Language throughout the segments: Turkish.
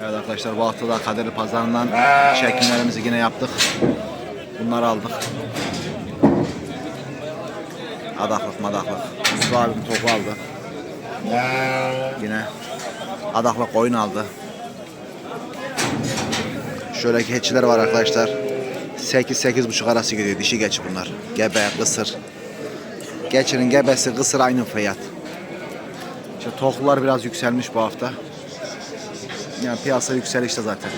Evet arkadaşlar bu hafta da Kaderli Pazarı'ndan çekimlerimizi yine yaptık. Bunları aldık. Adaklık madaklık. Mustafa abim topu aldı. Yine adaklık koyun aldı. Şöyle keçiler var arkadaşlar. 8-8,5 arası gidiyor. Dişi geç bunlar. Gebe, kısır. Geçinin gebesi, kısır aynı fiyat. İşte toklular biraz yükselmiş bu hafta. Yani piyasa yükselişte zaten.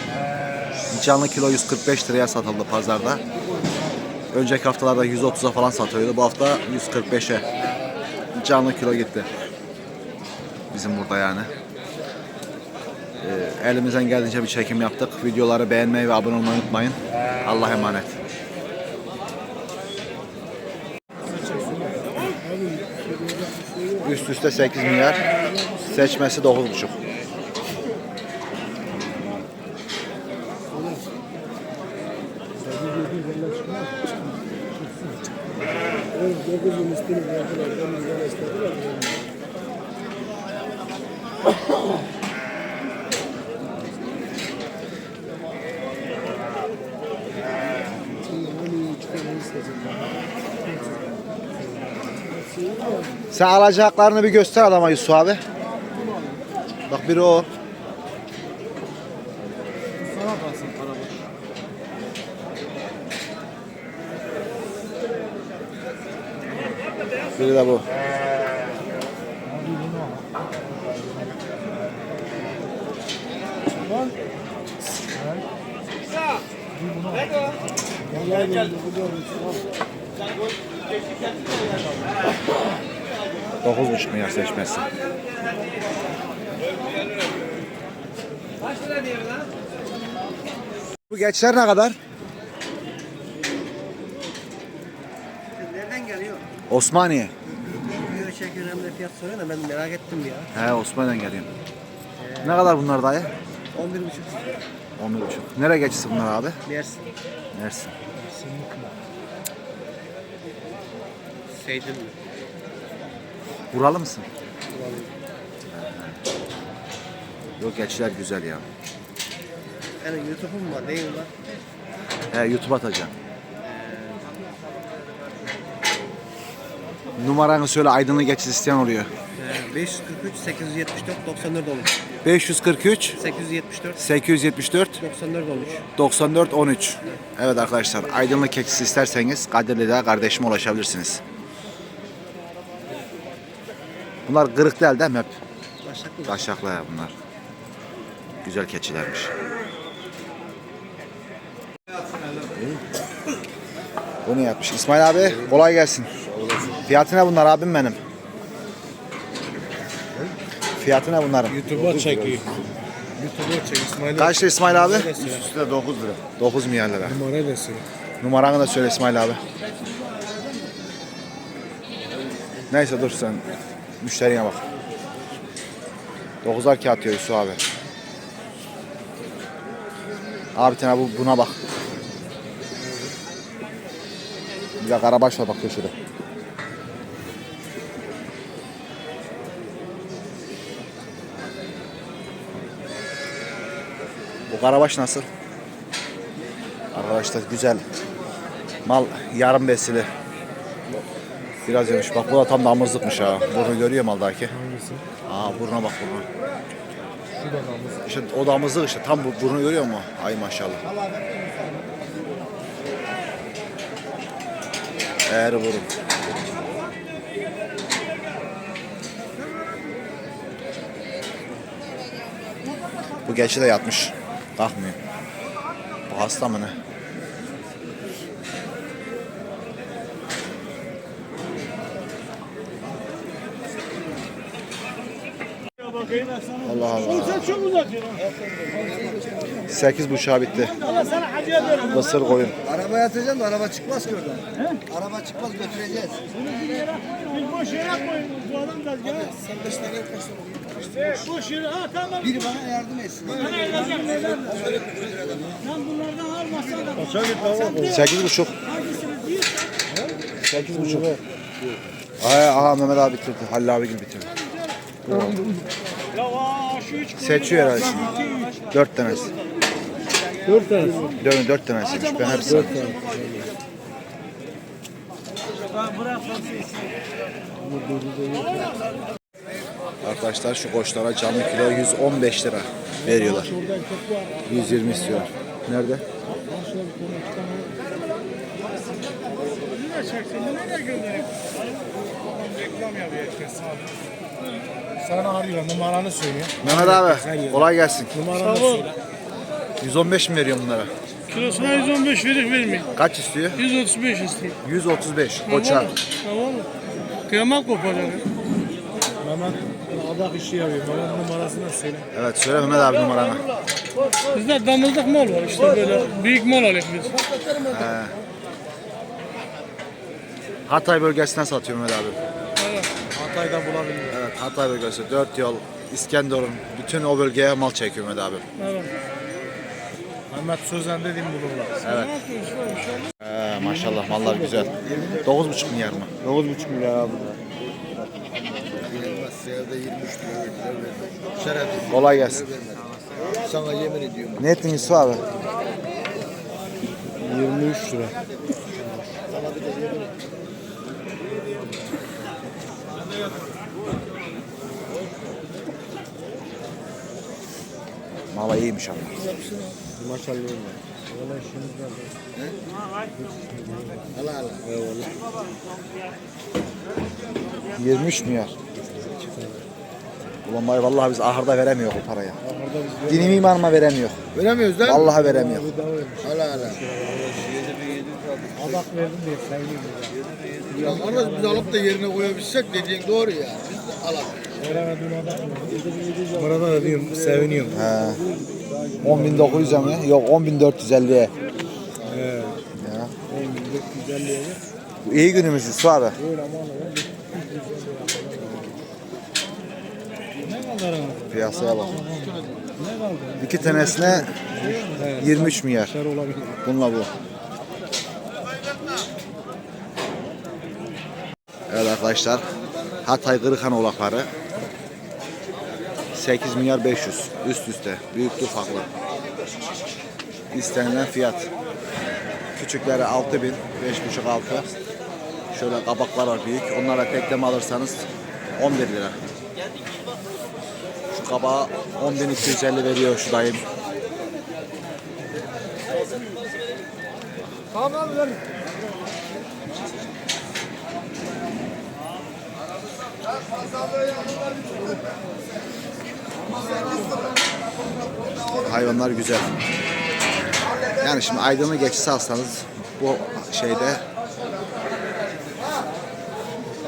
Canlı kilo 145 liraya satıldı pazarda. Önceki haftalarda 130'a falan satıyordu. Bu hafta 145'e. Canlı kilo gitti. Bizim burada yani. Ee, elimizden geldiğince bir çekim yaptık. Videoları beğenmeyi ve abone olmayı unutmayın. Allah'a emanet. Üst üste 8 milyar. Seçmesi 9,5. Dokuzun üstünü verdiler. Denizden istediler. Sen alacaklarını bir göster adama Yusuf abi. Bak biri o. Sana kalsın para boş. Biri de bu. Dokuz buçuk milyar seçmesi. Bu geçler ne kadar? Nereden geliyor? Osmaniye. Video çekiyor hem de fiyat soruyor da ben merak ettim ya. He Osmaniye'den geliyorum. Ne kadar bunlar dayı? 11,5 11 buçuk. Nereye geçisi bunlar abi? Mersin. Mersin. Seydin mi? Buralı mısın? Yok geçler güzel ya. Yani YouTube'um var mi var? He YouTube atacağım. Numaranı söyle aydınlı geçiş isteyen oluyor. Ee, 543 874 94 13. 543 874 874 94 13. 94 13. Evet arkadaşlar aydınlık keçisi isterseniz Kadirli'de kardeşime ulaşabilirsiniz. Bunlar kırık değil değil mi hep? Başak mı? Taşaklı ya bunlar. Güzel keçilermiş. Bu ne yapmış? İsmail abi kolay gelsin. Fiyatı ne bunlar abim benim? Fiyatı ne bunların? YouTube'a çekiyor. YouTube'a çek. İsmail Kaç lira İsmail abi? Üstüne 9 lira. 9 milyar lira. Numara da söyle. Numaranı da söyle İsmail abi. Neyse dur sen müşteriye bak. 9'ar kağıt diyor Yusuf abi. Abi tane bu, buna bak. Bir de karabaş var bak köşede. Bu karabaş nasıl? Arkadaşlar güzel. Mal yarım besili. Biraz yemiş. Bak bu da tam damızlıkmış ha. Burnu görüyor maldaki. Hangisi? Aa burnuna bak burnu. Şu da namız. İşte o damızlık işte. Tam bu burnu görüyor mu? Ay maşallah. Eğer burun. Bu geçi de yatmış. Kalkmıyor. Bu hasta mı ne? Allah Allah. Sekiz buçuğa bitti. Mısır koyun. Arabaya atacağım da araba çıkmaz ki oradan. Araba çıkmaz götüreceğiz. Boş yere atmayın. Bu adam da gel. Sen 5 tane kaç Boş yere. Ha tamam. Biri bana yardım etsin. Bana? Sen bunlardan almazsan da. Sekiz buçuk. Hangisini diyorsan. Sekiz buçuk. Aha, aha Mehmet abi bitirdi. Halil abi gibi bitirdi. Seçiyor herhalde şimdi. Dört tanesi. Dört tanesi. Dört, dört tanesiymiş. Ben hepsini. Arkadaşlar şu koçlara canlı kilo 115 lira veriyorlar. 120 istiyor. Nerede? Sana arıyor numaranı söyle. Mehmet abi kolay gelsin. Numaranı söyle. 115 mi veriyorum bunlara? Kilosuna 115 verir vermiyor. Kaç istiyor? 135 istiyor. 135 koça. Tamam mı? Kıyamet kopacak. Mehmet adak işi yapıyor. Mehmet numarasını söyle. Evet söyle Mehmet abi numaranı. Bizde damızlık mal var işte böyle büyük mal alıyoruz biz. Hatay bölgesinden satıyor Mehmet abi. Hatay'da bulabilir. Evet Hatay bölgesi, Dört Yol, İskenderun, bütün o bölgeye mal çekiyor Mehmet abi. Evet. Mehmet Sözen dediğim bulurlar. Ee, maşallah mallar güzel. 9,5 milyar mı? 9,5 milyar abi. Seyirde 23 lira verdiler. Şeref Kolay gelsin. sana yemin ediyorum. Ne ettin Yusuf abi? 23 lira. Mala iyiymiş ama. Maşallah öyle. Valla şimdi Hala hala. 23 milyar. Ulan bay vallahi biz ahırda veremiyor o parayı. Dinim imanıma veremiyor. Veremiyoruz değil mi? Vallahi veremiyor. Hala hala. adak verdim diye sevdim. Ya kardeş biz alıp da yerine koyabilsek dediğin doğru ya. Biz de alalım. Veremedim adak mı? Burada da diyorum seviniyorum. He. 10.900'e mi? Yok 10.450'ye. He. Ya. 450'ye Bu iyi günümüz Yusuf abi. Öyle aman aman. Ne kadar ama? Piyasaya bak. İki tanesine 23 milyar. Bununla bu. Evet arkadaşlar. Hatay Kırıkhan oğlakları. 8 milyar 500 üst üste. Büyüklü ufaklı. İstenilen fiyat. Küçükleri 6000, 5,5 6. Şöyle kabaklar var büyük. Onlara tekleme alırsanız 11 lira. Şu kabağı 10.250 veriyor şu dayım. Hayvanlar güzel. Yani şimdi aydınlı geçisi alsanız bu şeyde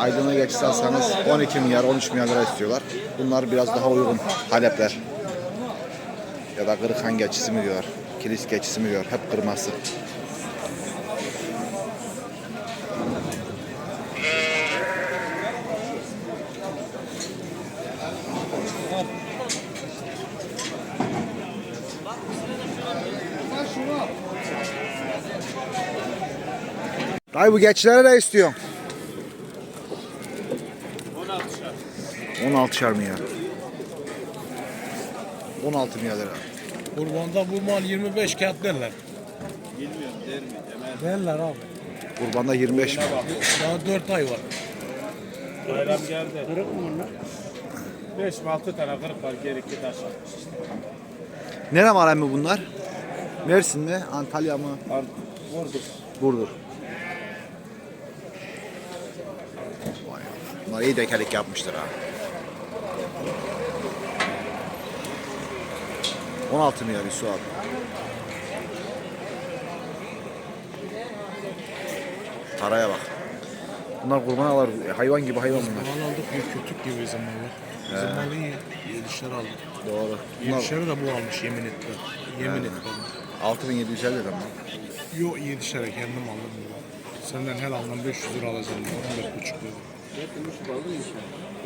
aydınlı geçisi alsanız 12 milyar 13 milyar lira istiyorlar. Bunlar biraz daha uygun Halepler. Ya da Kırıkhan geçisi mi diyorlar. Kilis geçisi mi diyor. Hep kırması. Dayı bu geçilere ne istiyorsun? 16'şar mı ya? 16 milyar lira. Kurbanda bu mal 25 kağıt derler. Derler abi. Kurbanda 25 mi? Daha 4 ay var. Bayram geldi. Kırık mı bunlar? 5 mi 6 tane kırık var geri iki taş var. Nere var emmi bunlar? Mersin mi? Antalya mı? Vurduk. Burdur. Vay Allah. Bunlar iyi dekelik yapmıştır ha. 16 milyar Yusuf abi. Paraya bak. Bunlar kurban alır. Hayvan gibi hayvan bunlar. Mal aldık bir kütük gibi bizim mallar. Bizim malı. Yedişler aldık. Doğru. Yedişleri de bu almış yemin etti. Yemin etti. 6750 lira mı? Yok yedişlere kendim aldım. Senden her aldım 500 lira alacağım. 14 buçuk dedi.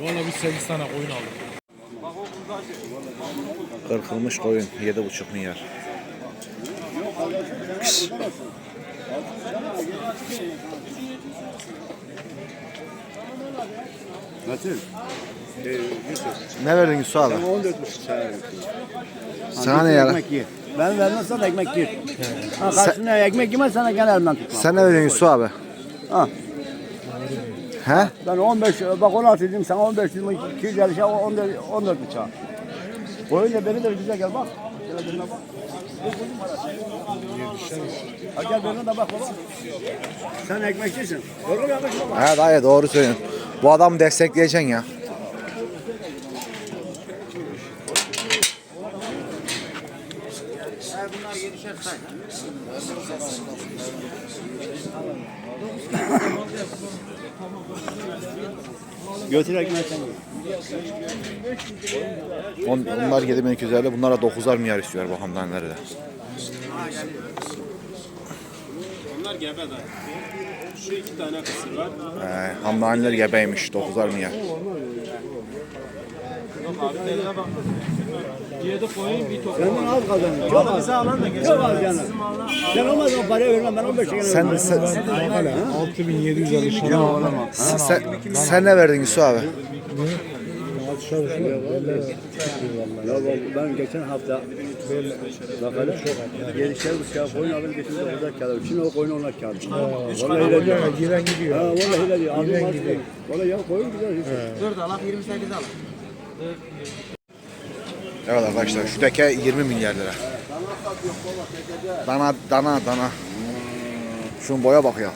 Valla bir 8 tane koyun aldım. Kırkılmış koyun 7,5 milyar. Pis. Nasıl? Ne verdin Yusuf abi? 14 buçuk sana. Sana ne yara? Ekmek ye. Ben vermezsen ekmek ye. Ha, karşına ekmek yemez sana gene elimden tutmam. Sen ne verdin Yusuf abi? Ha. He? Ben 15, bak 16 dedim sana 15 dedim, 200 yarışa 14, 14 bıçağı. Da beni de güzel gel bak. Gel bak. Ha gel de bak baba. Sen ekmekçisin. Doğru mu yanlış mı? He dayı doğru söylüyorsun. Bu adamı destekleyeceksin ya. Ekmeği sen. On, onlar 7250 bunlara 9'ar milyar istiyor bu hamdanları da. Onlar gebe de. Şu iki tane kısır var. He, hamdaneler gebeymiş 9'ar milyar. Senden az kazanıyor. Çok az. Çok az yani. Sen olmaz o parayı vermem ben 15 lira Sen, sen, 6750 sana sen, sen ne verdin Yusuf abi? Ya ben geçen hafta bakalım gelişler bıçağı koyun aldım getirdim orada kağıdı. Şimdi o koyun onlar kağıdı. Vallahi öyle diyor. giren gidiyor. Ha vallahi öyle diyor. Aldım aldım. Vallahi ya koyun güzel. Evet arkadaşlar şu teke 20 milyar lira. Dana dana dana. Şunun boya bak ya.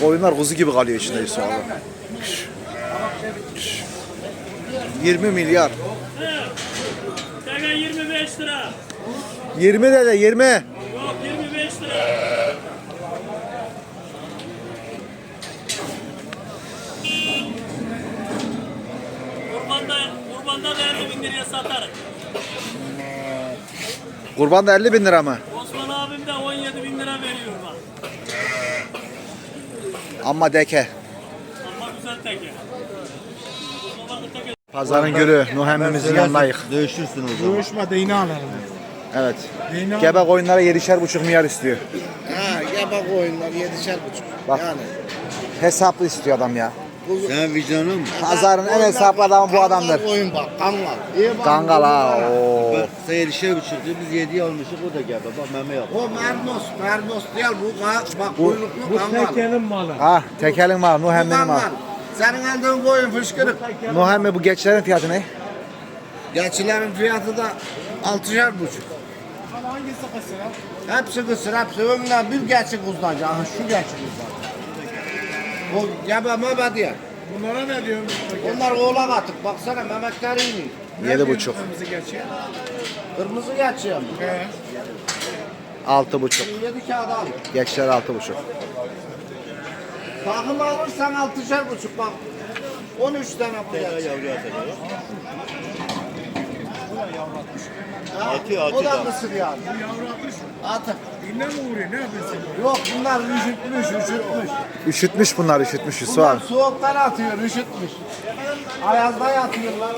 Koyunlar kuzu gibi kalıyor içinde abi. 20 milyar. Teke 25 lira. 20 de de 20. Yok 25 lira. Kurbanda, kurbanda da 50 bin liraya satarım. Kurban da 50 bin lira mı? Osman abim de 17 bin lira veriyor bak. Ama deke. Ama güzel teke. Pazarın gülü Nuh emmimizin yanındayız. Dövüşürsün o zaman. Dövüşme değneği alalım. Evet. Gebe koyunlara 7'şer buçuk milyar istiyor. Ha yaba koyunlar yedişer buçuk. Bak. Hesaplı istiyor adam ya. Sen vicdanın mı? Pazarın en hesaplı adamı bu adamdır. Koyun bak kangal. İyi bak. Kangal ha. Oo. Bak sen yedişer buçuktu biz yedi almışız o da geldi. Bak meme yok. O mernos. Mernos değil bu. Bak kuyruklu kangal. Tekenin malı. Ha tekelin var, Nuh emminin var. Senin aldığın koyun fışkırık. Nuh emmi bu geçlerin fiyatı ne? Geçilerin fiyatı da altışar buçuk. Hangisi kısır? Hepsi kısır, hepsi önden bir geçi kuzlanacak. Şu geçi kuzlanacak. O gebe mebe diye. Bunlara ne diyorsun? Onlar oğlak atık. Baksana memekleri iniyor. Yedi buçuk. Kırmızı geçiyor. Kırmızı geçiyor mu? He. Altı buçuk. Yedi kağıt alayım. Geçler altı buçuk. Takım alırsan altışar buçuk bak. 13 tane bu yavru Atıyor, atıyor. O da kısır yani. Yavru Dinle mi vuruyor? Ne yapıyorsun? Yok bunlar üşütmüş, üşütmüş. Üşütmüş bunlar, üşütmüş Yusuf Bunlar abi. soğuktan atıyor, üşütmüş. Ayazda yatıyorlar.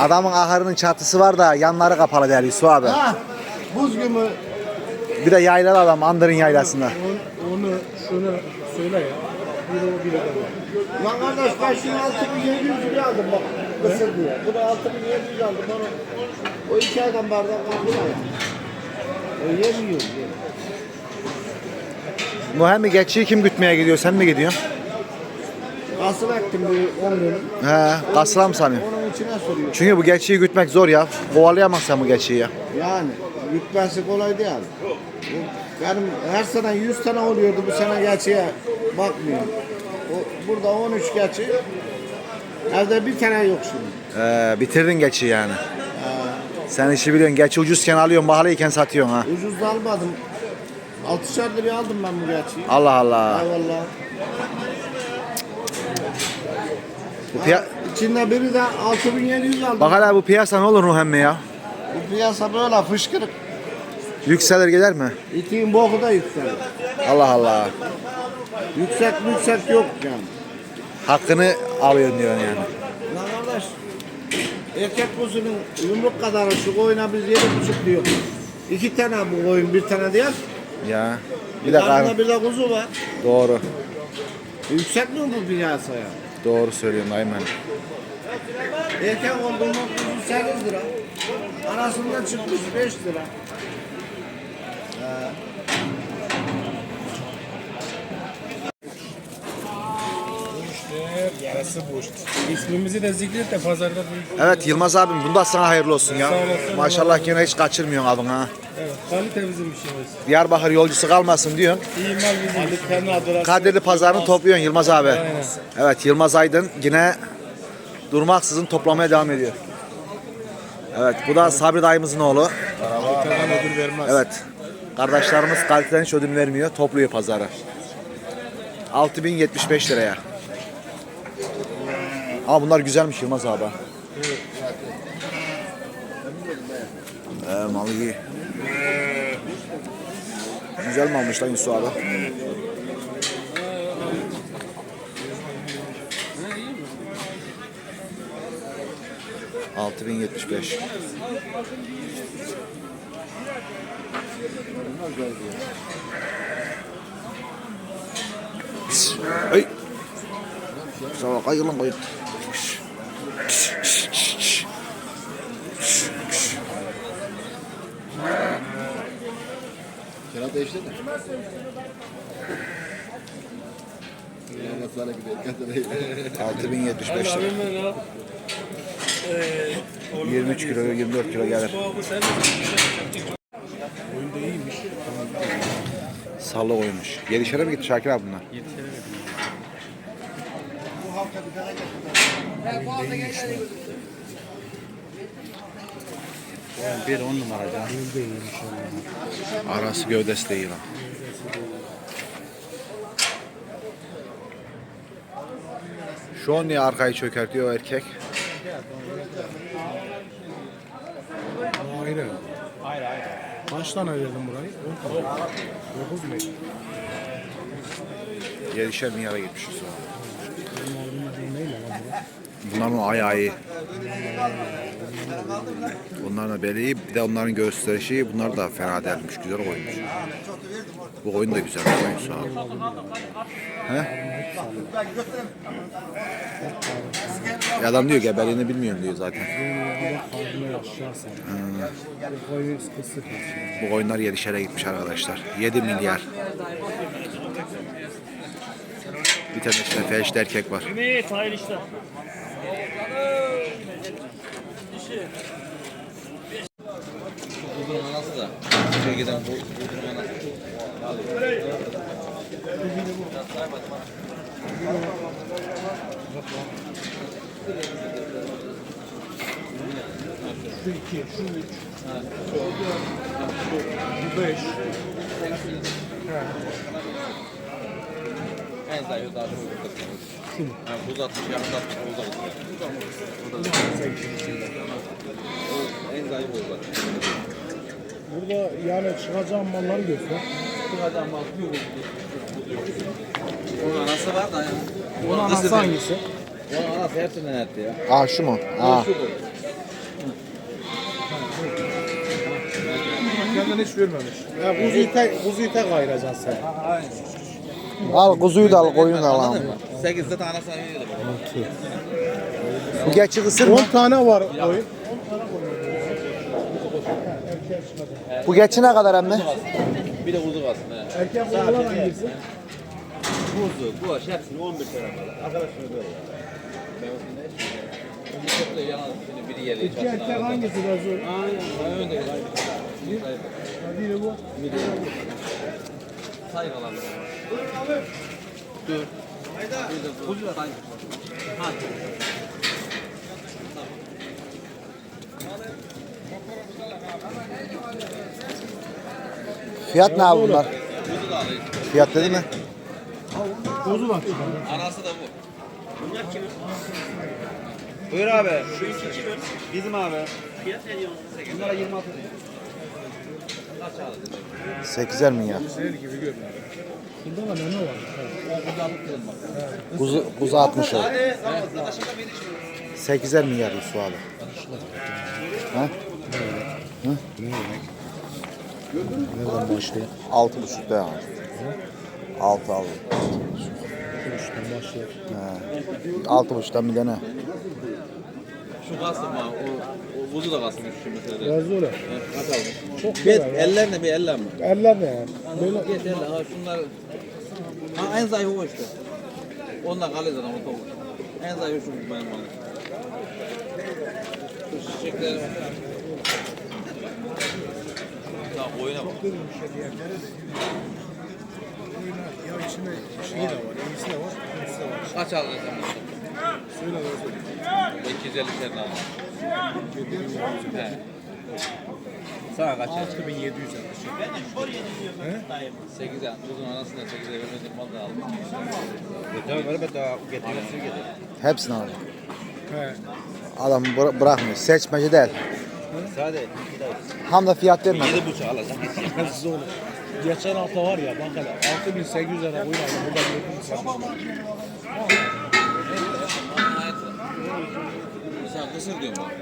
Adamın ahırının çatısı var da yanları kapalı der Yusuf abi. Ha, buz gibi Bir de yaylalı adam Andır'ın yaylasında. Onu, onu şunu söyle ya. Bir o bir o. Lan kardeş ben şunu 6700 liraya aldım bak. Kısır diye. Bu da 6700 aldım. Onu, o iki aydan bardak kaldı ya. Yemiyor. emmi geçiyi kim gütmeye gidiyor, sen mi gidiyorsun? Kasım ektim bu 10 gün. He, kasıla mı sanıyorsun? Onun içine soruyor. Çünkü bu geçiyi gütmek zor ya. Kovalayamazsın bu geçiyi ya. Yani yüklensi kolay değil. Bu- Benim her sene 100 tane oluyordu bu sene geçiye bakmıyor. O, burada 13 geçi. Evde bir tane yok şimdi. Ee, bitirdin geçiyi yani. Sen işi biliyorsun. Geçi ucuzken alıyorsun, pahalıyken satıyorsun ha. Ucuz da almadım. 6'şer liraya aldım ben bu geçiyi. Allah Allah. Eyvallah. Bu piya- İçinde biri de 6700 aldım. Bak hala bu piyasa ne olur Nuh emmi ya? Bu piyasa böyle fışkırık. Yükselir gider mi? İtiğin boku da yükselir. Allah Allah. Yüksek yüksek yok yani. Hakkını alıyorsun diyorsun yani. Erkek kuzunun yumruk kadarı şu koyuna biz yedi buçuk diyor. İki tane bu koyun, bir tane değil. Ya. Bir de Karnında karn. bir de kuzu var. Doğru. E, Yükseltmiyor mu bu piyasaya? Doğru söylüyorsun dayım ben. Erkek olduğunda kuzu 8 lira. Arasında çıkmış 5 lira. İşte bu işte. İsmimizi de zikret de pazarda büyük. Evet Yılmaz abim bunda sana hayırlı olsun ya. Sağ olasın. Maşallah gene hiç kaçırmıyorsun abin ha. Evet, kalite bizim işimiz. Diyarbakır yolcusu kalmasın diyorsun. İyi mal bizim adına. Kadirli pazarını topluyorsun Yılmaz abi. Aynen. Evet Yılmaz Aydın yine durmaksızın toplamaya devam ediyor. Evet bu da Sabri dayımızın oğlu. Kaliteden ödül vermez. Evet. Kardeşlerimiz kaliteden hiç ödün vermiyor. Topluyor pazarı. 6075 liraya. Ama bunlar güzelmiş Yılmaz abi. Ee, malı iyi. Güzel mi almış lan Yusuf abi? Altı bin yetmiş beş. Ay. Sawa kayo lang kayo. Kerap değişti mi? Allah sana iyi. 6075 lira. 23 kilo 24 kilo gelir. Sallı koymuş. Yedişere mi gitti Şakir abi bunlar? Bir on numara can. Arası gövdesi değil ha. Şu an niye arkayı çökertiyor o erkek? Ayrı. Ayrı ayrı. Kaç tane verdin burayı? 10 tane. 9 mu? Yedişer milyara gitmiş şu an. Bunların ayağı iyi. Bunların beli. Bir de onların gösterişi. Bunlar da fena değilmiş. Güzel koymuş. Bu oyun da güzel. Oyun sağ ol. He? Adam diyor gebeliğini bilmiyorum diyor zaten. Bu oyunlar yedişere gitmiş arkadaşlar. 7 milyar. Bir tane işte erkek var. Evet hayırlı işler. En zayıf daha çok Şu mu? Ha, buz atmış, yakıt atmış, buz atmış. En zayıf o zaten. Burada yani çıkacağım malları göster. Onun anası var da yani. Onun anası hangisi? Onun anası her türlü netti ya. Aa şu mu? Aa. Kendini hiç vermemiş. Ya kuzu ite, kuzu ite kayıracaksın sen. Al kuzuyu da al, koyunu da al. Anladın mı? 8'de tane sayıyordu. Bu geçi kısır 10 mı? tane var koyun. Bu geçi ne kadar emmi? Bir de kuzu kalsın. he. Erkek kuzular hangisi? Kuzu, kulaş hepsini 11 lira kadar. Arkadaşlar böyle. Topluyor yalan şimdi biri yerli. İki erkek hangisi de zor? Aynen. Önde. Biri bu. Say kalan. Dur. Kuzu da hangisi? Ha. Fiyat ne abi bunlar? Kuzu da alayım. Fiyat dedi mi? Kuzu var. Anası da bu. Buyur abi. Şu iki kimin? Bizim abi. Fiyat ne diyorsun? Bunlara 26 diyor. 8'er mi ya? Burada da ne var? Kuzu, kuzu 60 o. 8'er milyar Yusuf abi. Ha? Nereden başlıyor? Altı buçukta yani. Altı aldı. buçuktan başlıyor. Altı buçuktan bir tane. Şu kalsın ha. O, o buzu da kalsın şu mesela. Biraz öyle. Kaç aldın? Çok Bir güzel ya. eller ne bir eller mi? Eller ne yani? Böyle eller. Ha şunlar. Ha en zayıfı o işte. Ondan kalıyor zaten o tavuk. En zayıfı şu benim bana. Şu çiçekler. Tamam oyuna bak. ya içinde şeyi de var, iyisi de var, iyisi de var. Kaç aldın sen? Söyle de söyle. 250 tane aldım. He. Sana kaç aldın? 6700 8 yani uzun arasında 8'e vermedim mal da aldım. Hepsini aldım. He. Adam bıra- bırakmıyor. Seçmeci değil. Sade. Ham da fiyat vermedi. 7,5 alacak. Siz oğlum. Geçen hafta var ya hele 6800 lira oyun aldım. Burada 7800 lira. Sen kısır diyorum bak.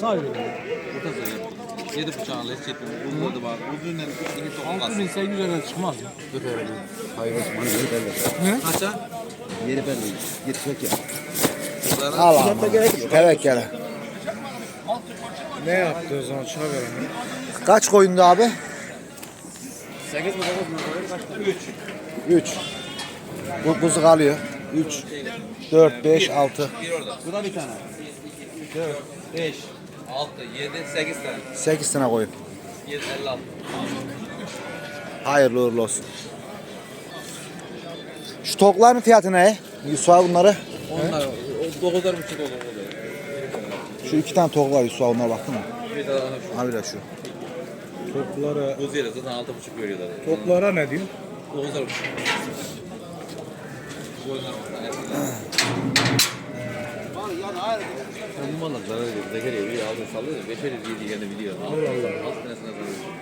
Sahibi. Orta söylüyorum. 7,5 alacak. Hiç çekmiyorum. Uzun da var. Uzunla iki topuk kalsın. 6800 lira çıkmaz ya. Kaça? Yeri belli. Gitmek ya. Al abi. Tevekkele. Ne yaptı o zaman şuna göre. Kaç koyundu abi? 8 mi 9 mu? 3. 3. Bu kuzu kalıyor. 3, 4, 5, 6. Bir orada. Bu da bir tane. 4, 5, 6, 7, 8 tane. 8 tane koyun. 7, 56. Hayırlı uğurlu olsun. Şu tokların fiyatı ne? Yusuf bunları. Onlar o 9'lar buçuk olur. Şu iki tane tok var Yusuf onlara baktın mı? Bir daha şu. Ha bir de şu. Toplara, Buz yeri zaten 6,5 veriyorlar. toplara ne diyor? 9'lar buçuk. Bu oyunlar var. Bu mallar zarar ediyor. Zekeriye bir aldın sallıyor da beşer yedi yine biliyor. Allah Allah. Alt tanesine zarar ediyor.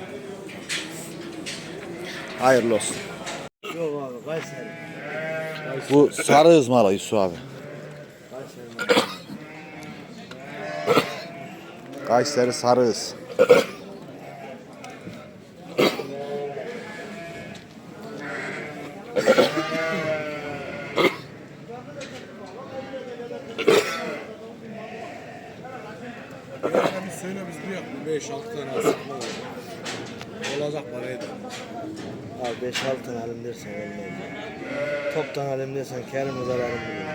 Hayırlı olsun. Yok abi Kayseri. Bu sarı ızmala Yusuf abi. Kayseri sarı ız. Yani biz söyle biz bu yapma 5-6 tane asıkma olacak. Olacak parayı da. Abi 5-6 tane alayım dersen olmaz. Toptan alayım dersen kendime zararım buluyor.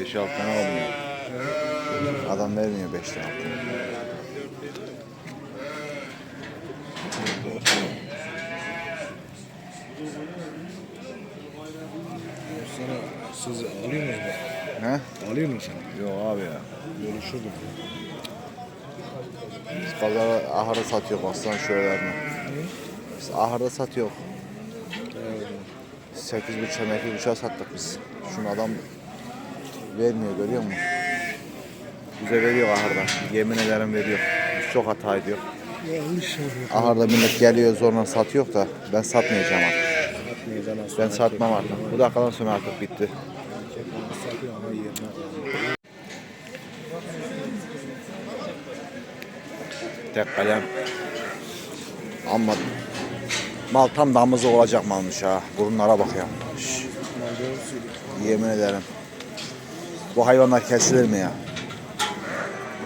Beş altı tane olmuyor. Adam vermiyor beş tane. Sana siz alıyor musunuz? Ne? Alıyor musun? Yok abi ya. Görüşürdüm. Biz pazara ahırda satıyor baksana şöylerini. Biz ahırda satıyor. Sekiz buçuk, sekiz buçuğa sattık biz. Şunu adam vermiyor görüyor musun? Bize veriyor ahırda. Yemin ederim veriyor. Biz çok hata ediyor. Yanlış yapıyor. Ahırda millet geliyor zorla satıyor da ben satmayacağım artık. Aslında. Ben satmam artık. Bu dakikadan sonra artık bitti. Satıyor ama yerine koyuyor. Tek kalem. Ama mal tam damızı olacak malmış ha. Burunlara bak ya. Şş. Yemin ederim. Bu hayvanlar kesilir mi ya?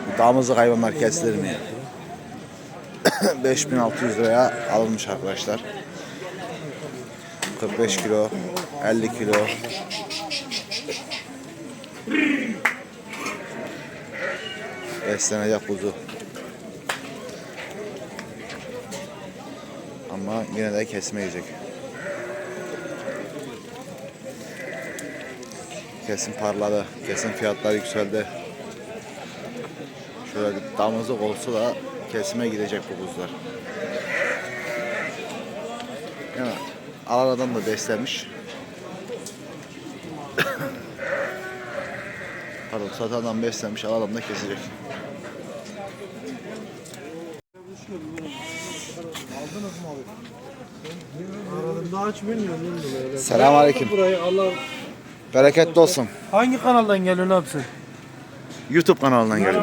Bu damızlık hayvanlar kesilir mi ya? 5600 liraya alınmış arkadaşlar. 45 kilo, 50 kilo. Beslenecek kuzu. Ama yine de kesime yiyecek. Kesim parladı. Kesim fiyatlar yükseldi. Şöyle damızlık olsa da kesime gidecek bu kuzular. Yani alan adam da beslemiş. Pardon satan adam beslemiş, alan adam da kesecek. Aldınız mı abi? Aradım daha hiç bilmiyorum değil mi böyle? Selamünaleyküm. Burayı Allah Bereketli olsun. Hangi kanaldan geliyorsun abi sen? YouTube kanalından geldim.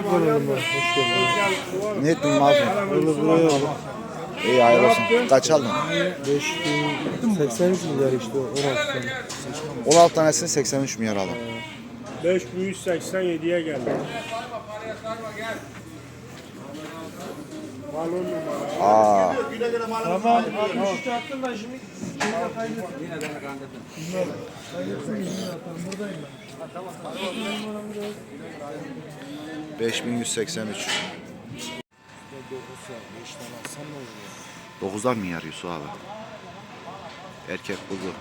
Ne ettin abi? Bunu buraya al. İyi hayırlı olsun. Kaç aldın? 5083 milyar işte 16 tane. 16 tanesini 83 milyar aldım. 5187'ye geldi. Aa, Tamam 63 attın da şimdi Yine de kandırdım. beş bin yüz seksen üç. Dokuzar mı yer Yusuf abi? Erkek kuzu.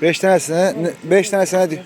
5 tanesine 5 tanesine